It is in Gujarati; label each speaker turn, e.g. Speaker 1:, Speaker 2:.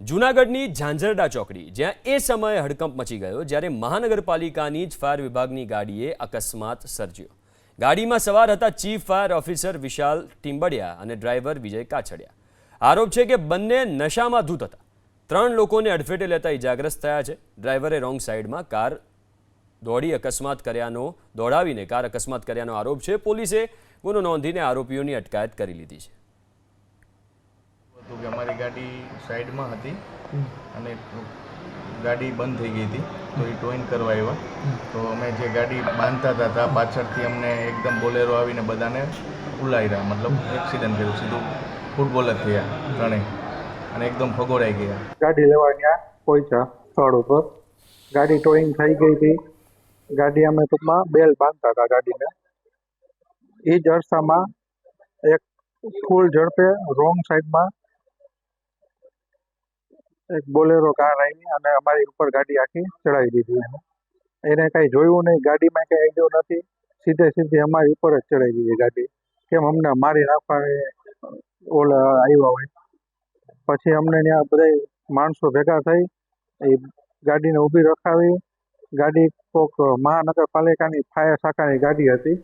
Speaker 1: જૂનાગઢની ઝાંઝરડા ચોકડી, જ્યાં એ સમયે હડકંપ મચી ગયો જ્યારે મહાનગરપાલિકાની જ ફાયર વિભાગની ગાડીએ અકસ્માત સર્જ્યો. ગાડીમાં સવાર હતા chief fire officer Vishal Timbadiya અને ડ્રાઈવર વિજય કાછડિયા. આરોપ છે કે બંને નશામાં ધૂત હતા. ત્રણ લોકોને અડફેટે લેતા ઇજાગ્રસ્ત થયા છે. ડ્રાઈવરે રોંગ સાઈડમાં કાર દોડી અકસ્માત કર્યાનો, દોડાવીને કાર અકસ્માત કર્યાનો આરોપ છે. પોલીસે ગુનો નોંધીને આરોપીઓની અટકાયત કરી લીધી છે.
Speaker 2: ગાડી સાઈડમાં હતી અને ગાડી બંધ થઈ ગઈ હતી તો એ ટોઈન કરવા આવ્યા. તો અમે જે ગાડી બાંધતા હતા ત્યાં પાછળથી અમને એકદમ બોલેરો આવીને બધાને ઉલાવ્યા મતલબ એક્સિડન્ટ થયું સીધું ફૂટબોલ જ થયા ત્રણેય. અને એકદમ ફગોડાઈ ગયા.
Speaker 3: ગાડી લેવા ત્યાં પહોંચ્યા સ્થળ ઉપર. ગાડી ટોઈંગ થઈ ગઈ હતી. ગાડી અમે ટૂંકમાં બેલ બાંધતા હતા ગાડીને. એ જ અરસામાં એક ફૂલ ઝડપે રોંગ સાઈડમાં એક બોલેરો કાર આવી અને અમારી ઉપર ગાડી આખી ચડાવી દીધી એને. એને કાંઈ જોયું નહીં, ગાડીમાં કાંઈ આઈડિયો નથી. સીધે સીધી અમારી ઉપર જ ચડાવી દીધી ગાડી. કેમ અમને મારી નાખવા ઓલા આવ્યા હોય. પછી અમને ત્યાં બધા માણસો ભેગા થઈ, એ ગાડીને ઊભી રખાવી. ગાડી કોક મહાનગરપાલિકાની ફાયર શાખાની ગાડી હતી.